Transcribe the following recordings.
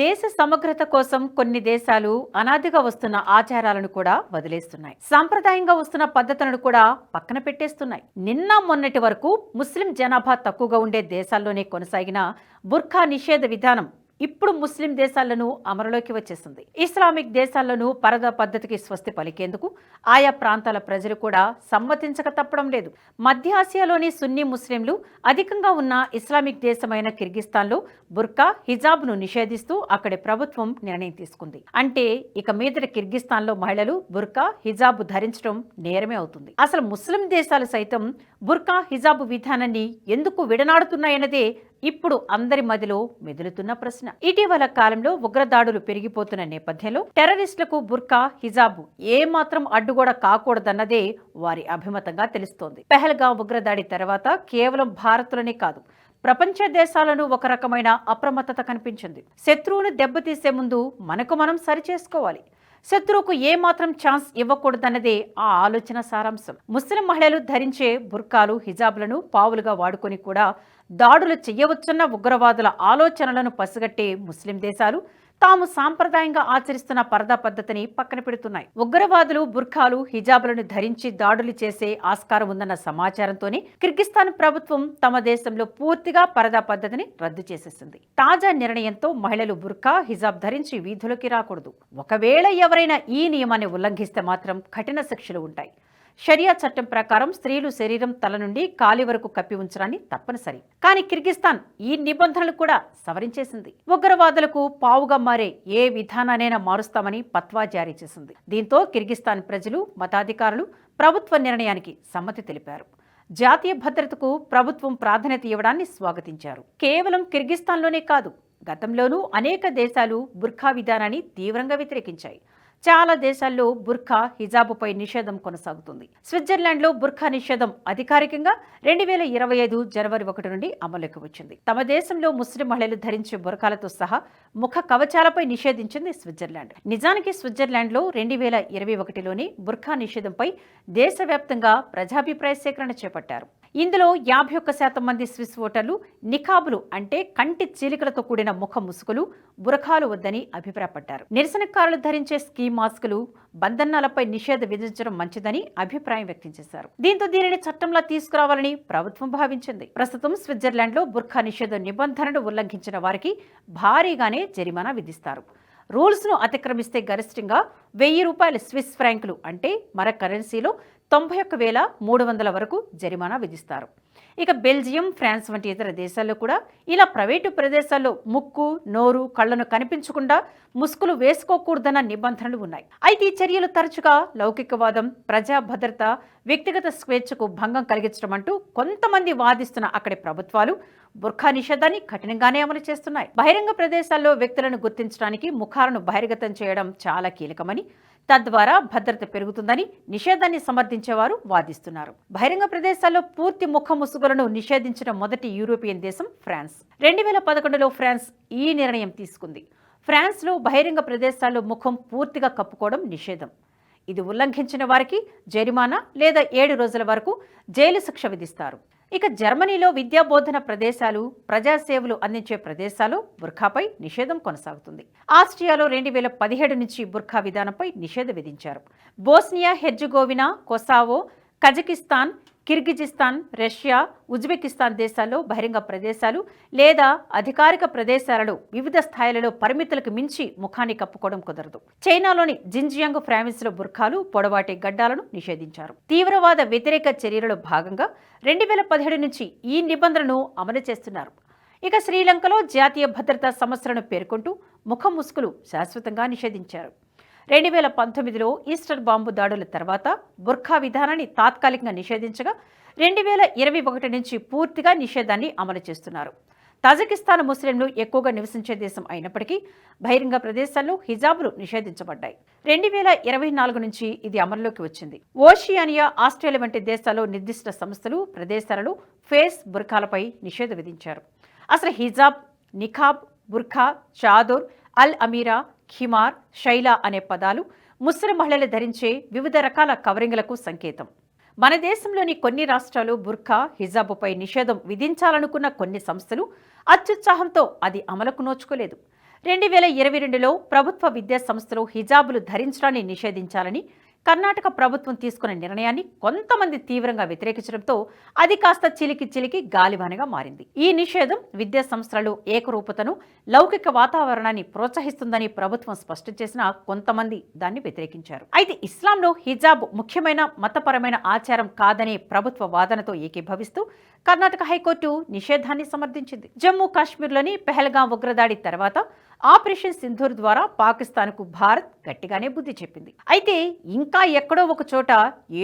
దేశ సమగ్రత కోసం కొన్ని దేశాలు అనాదిగా వస్తున్న ఆచారాలను కూడా వదిలేస్తున్నాయి. సాంప్రదాయంగా వస్తున్న పద్ధతులను కూడా పక్కన పెట్టేస్తున్నాయి. నిన్న మొన్నటి వరకు ముస్లిం జనాభా తక్కువగా ఉండే దేశాల్లోనే కొనసాగిన బుర్ఖా నిషేధ విధానం ఇప్పుడు ముస్లిం దేశాలను అమలులోకి వచ్చేసింది ఇస్లామిక్ దేశాలను పరద పద్ధతికి స్వస్తి పలికేందుకు ఆయా ప్రాంతాల ప్రజలు కూడా సమ్మతించక తప్పడం లేదు. మధ్య ఆసియాలోని సున్నీ ముస్లింలు అధికంగా ఉన్న ఇస్లామిక్ దేశమైన కిర్గిస్తాన్లో బుర్కా హిజాబ్ను నిషేధిస్తూ అక్కడి ప్రభుత్వం నిర్ణయం తీసుకుంది. అంటే ఇక మీదట కిర్గిస్తాన్లో మహిళలు బుర్కా హిజాబ్ ధరించడం నేరమే అవుతుంది. అసలు ముస్లిం దేశాలు సైతం బుర్కా హిజాబ్ విధానాన్ని ఎందుకు విడనాడుతున్నాయన్నదే ఇప్పుడు అందరి మదిలో మెదులుతున్న ప్రశ్న. ఇటీవల కాలంలో ఉగ్రదాడులు పెరిగిపోతున్న నేపథ్యంలో టెర్రరిస్టులకు బుర్కా హిజాబ్ ఏమాత్రం అడ్డుగోడ కాకూడదన్నదే వారి అభిమతంగా తెలుస్తోంది. పెహల్గా ఉగ్రదాడి తర్వాత కేవలం భారత్లోనే కాదు ప్రపంచ దేశాలను ఒక రకమైన అప్రమత్తత కనిపించింది. శత్రువును దెబ్బతీసే ముందు మనకు మనం సరిచేసుకోవాలి. శత్రువుకు ఏమాత్రం ఛాన్స్ ఇవ్వకూడదన్నదే ఆ ఆలోచన సారాంశం. ముస్లిం మహిళలు ధరించే బుర్కాలు హిజాబ్లను పావులుగా వాడుకొని కూడా దాడులు చేయవచ్చన్న ఉగ్రవాదుల ఆలోచనలను పసిగట్టే ముస్లిం దేశాలు తాము సాంప్రదాయంగా ఆచరిస్తున్న పరదా పద్ధతిని పక్కన పెడుతున్నాయి. ఉగ్రవాదులు బుర్ఖాలు హిజాబులను ధరించి దాడులు చేసే ఆస్కారం ఉందన్న సమాచారంతోనే కిర్గిస్తాన్ ప్రభుత్వం తమ దేశంలో పూర్తిగా పరదా పద్ధతిని రద్దు చేసేసింది. తాజా నిర్ణయంతో మహిళలు బుర్ఖా హిజాబ్ ధరించి వీధులకి రాకూడదు. ఒకవేళ ఎవరైనా ఈ నియమాన్ని ఉల్లంఘిస్తే మాత్రం కఠిన శిక్షలు ఉంటాయి. షరియా చట్టం ప్రకారం స్త్రీలు శరీరం తల నుండి కాలి వరకు కప్పి ఉంచడాన్ని తప్పనిసరి. కానీ కిర్గిస్తాన్ ఈ నిబంధనలు కూడా సవరించేసింది. ఉగ్రవాదులకు పావుగా మారే ఏ విధానానైనా మారుస్తామని పత్వా జారీ చేసింది. దీంతో కిర్గిస్తాన్ ప్రజలు మతాధికారులు ప్రభుత్వ నిర్ణయానికి సమ్మతి తెలిపారు. జాతీయ భద్రతకు ప్రభుత్వం ప్రాధాన్యత ఇవ్వడాన్ని స్వాగతించారు. కేవలం కిర్గిస్తాన్లోనే కాదు గతంలోనూ అనేక దేశాలు బుర్ఖా విధానాన్ని తీవ్రంగా వ్యతిరేకించాయి. చాలా దేశాల్లో బుర్ఖా హిజాబుపై నిషేధం కొనసాగుతుంది. స్విట్జర్లాండ్లో బుర్ఖా నిషేధం అధికారికంగా రెండు వేల ఇరవై ఐదు జనవరి ఒకటి నుండి అమలుకి వచ్చింది. తమ దేశంలో ముస్లిం మహిళలు ధరించే బుర్ఖాలతో సహా ముఖ కవచాలపై నిషేధించింది స్విట్జర్లాండ్. నిజానికి స్విట్జర్లాండ్లో రెండు వేల ఇరవై ఒకటిలోనే బుర్ఖా నిషేధంపై దేశవ్యాప్తంగా ప్రజాభిప్రాయ సేకరణ చేపట్టారు. ఇందులో యాభై ఒక్క శాతం మంది స్విస్ ఓటర్లు నిఖాబులు అంటే కంటి చీలికలతో కూడిన ముఖ ముసుగులు బురఖాలు వద్దని అభిప్రాయపడ్డారు. నిరసనకారులు ధరించే స్కీ మాస్కులు బంధనాలపై నిషేధం విధించడం మంచిదని అభిప్రాయం వ్యక్తం చేశారు. దీంతో దీనిని చట్టంలో తీసుకురావాలని ప్రభుత్వం భావించింది. ప్రస్తుతం స్విట్జర్లాండ్లో బుర్ఖా నిషేధ నిబంధనలు ఉల్లంఘించిన వారికి భారీగానే జరిమానా విధిస్తారు. రూల్స్ను అతిక్రమిస్తే గరిష్టంగా వెయ్యి రూపాయల స్విస్ ఫ్రాంకులు అంటే మర కరెన్సీలో తొంభై ఒక్క వేల మూడు వందల వరకు జరిమానా విధిస్తారు. ఇక బెల్జియం ఫ్రాన్స్ వంటి ఇతర దేశాల్లో కూడా ఇలా ప్రైవేటు ప్రదేశాల్లో ముక్కు నోరు కళ్ళను కనిపించకుండా ముసుగులు వేసుకోకూడదన్న నిబంధనలు ఉన్నాయి. అయితే ఈ చర్యలు తరచుగా లౌకికవాదం ప్రజా భద్రత వ్యక్తిగత స్వేచ్ఛకు భంగం కలిగించడం అంటూ కొంతమంది వాదిస్తున్న అక్కడి ప్రభుత్వాలు బుర్ఖా నిషేధాన్ని కఠినంగానే అమలు చేస్తున్నాయి. బహిరంగ ప్రదేశాల్లో వ్యక్తులను గుర్తించడానికి ముఖాలను బహిర్గతం చేయడం చాలా కీలకమని తద్వారా భద్రత పెరుగుతుందని నిషేధాన్ని సమర్థించేవారు వాదిస్తున్నారు. బహిరంగ ప్రదేశాల్లో పూర్తి ముఖ ముసుగులను నిషేధించిన మొదటి యూరోపియన్ దేశం ఫ్రాన్స్. రెండు వేల పదకొండులో ఫ్రాన్స్ ఈ నిర్ణయం తీసుకుంది. ఫ్రాన్స్లో బహిరంగ ప్రదేశాల్లో ముఖం పూర్తిగా కప్పుకోవడం నిషేధం. ఇది ఉల్లంఘించిన వారికి జరిమానా లేదా ఏడు రోజుల వరకు జైలు శిక్ష విధిస్తారు. ఇక జర్మనీలో విద్యాబోధన ప్రదేశాలు ప్రజాసేవలు అందించే ప్రదేశాలు బుర్ఖాపై నిషేధం కొనసాగుతుంది. ఆస్ట్రియాలో రెండు వేల పదిహేడు నుంచి బుర్ఖా విధానంపై నిషేధం విధించారు. Bosnia Herzegovina Kosovo Kazakhstan Kyrgyzstan Russia Uzbekistan దేశాల్లో బహిరంగ ప్రదేశాలు లేదా అధికారిక ప్రదేశాలలో వివిధ స్థాయిలలో పరిమితులకు మించి ముఖాన్ని కప్పుకోవడం కుదరదు. చైనాలోని జింజియాంగ్ ఫ్రావిన్స్లో బుర్ఖాలు పొడవాటి గడ్డాలను నిషేధించారు. తీవ్రవాద వ్యతిరేక చర్యలలో భాగంగా రెండు వేల పదిహేడు నుంచి ఈ నిబంధనను అమలు చేస్తున్నారు. ఇక శ్రీలంకలో జాతీయ భద్రతా సమస్యలను పేర్కొంటూ ముఖ ముసుగులు శాశ్వతంగా నిషేధించారు. రెండు వేల పంతొమ్మిదిలో ఈస్టర్ బాంబు దాడుల తర్వాత బుర్ఖా విధానాన్ని తాత్కాలికంగా నిషేధించగా రెండు వేల ఇరవై ఒకటి నుంచి పూర్తిగా నిషేధాన్ని అమలు చేస్తున్నారు. తజకిస్తాన్ ముస్లింలు ఎక్కువగా నివసించే దేశం అయినప్పటికీ బహిరంగ ప్రదేశాల్లో హిజాబులు నిషేధించబడ్డాయి. రెండు వేల ఇరవై నాలుగు నుంచి ఇది అమల్లోకి వచ్చింది. ఓషియానియా ఆస్ట్రేలియా వంటి దేశాల్లో నిర్దిష్ట సంస్థలు ప్రదేశాలలో ఫేస్ బుర్ఖాలపై నిషేధం విధించారు. అసలు హిజాబ్ నిఖాబ్ బుర్ఖా చాదోర్ అల్ అమీరా ఖిమార్ శైలా అనే పదాలు ముస్లిం మహిళలు ధరించే వివిధ రకాల కవరింగ్లకు సంకేతం. మన దేశంలోని కొన్ని రాష్ట్రాలు బుర్ఖా హిజాబుపై నిషేధం విధించాలనుకున్న కొన్ని సంస్థలు అత్యుత్సాహంతో అది అమలుకు నోచుకోలేదు. రెండు వేల ఇరవై రెండులో ప్రభుత్వ విద్యా సంస్థలు హిజాబులు ధరించడాన్ని నిషేధించాలని కర్ణాటక ప్రభుత్వం తీసుకున్న నిర్ణయాన్ని కొంతమంది తీవ్రంగా వ్యతిరేకించడంతో అది కాస్త చిలికి చిలికి గాలివానగా మారింది. ఈ నిషేధం విద్యా సంస్థలలో ఏకరూపతను లౌకిక వాతావరణాన్ని ప్రోత్సహిస్తుందని ప్రభుత్వం స్పష్టం చేసినా కొంతమంది దాన్ని వ్యతిరేకించారు. అయితే ఇస్లాంలో హిజాబ్ ముఖ్యమైన మతపరమైన ఆచారం కాదనే ప్రభుత్వ వాదనతో ఏకీభవిస్తూ కర్ణాటక హైకోర్టు నిషేధాన్ని సమర్థించింది. జమ్మూ కాశ్మీర్లోని పెహల్గాం ఉగ్రదాడి తర్వాత ఆపరేషన్ సింధూర్ ద్వారా పాకిస్తాన్కు భారత్ గట్టిగానే బుద్ధి చెప్పింది. అయితే ఇంకా ఇంకా ఎక్కడో ఒక చోట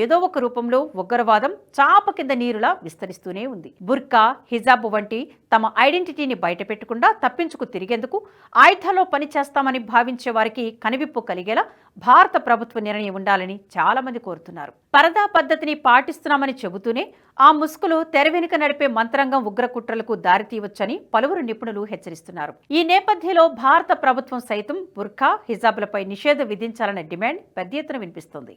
ఏదో ఒక రూపంలో ఉగ్రవాదం చాప కింద నీరులా విస్తరిస్తూనే ఉంది. బుర్కా హిజాబ్ వంటి తమ ఐడెంటిటీని బయటపెట్టకుండా తప్పించుకు తిరిగేందుకు ఆయుధాలో పనిచేస్తామని భావించే వారికి కనివిప్పు కలిగేలా భారత ప్రభుత్వ నిర్ణయం ఉండాలని చాలామంది కోరుతున్నారు. పరదా పద్ధతిని పాటిస్తున్నామని చెబుతూనే ఆ ముసుగులు తెర వెనుక నడిపే మంత్రంగం ఉగ్రకుట్రలకు దారితీయవచ్చని పలువురు నిపుణులు హెచ్చరిస్తున్నారు. ఈ నేపథ్యంలో భారత ప్రభుత్వం సైతం బుర్ఖా హిజాబులపై నిషేధం విధించాలన్న డిమాండ్ పెద్ద ఎత్తున వినిపిస్తోంది.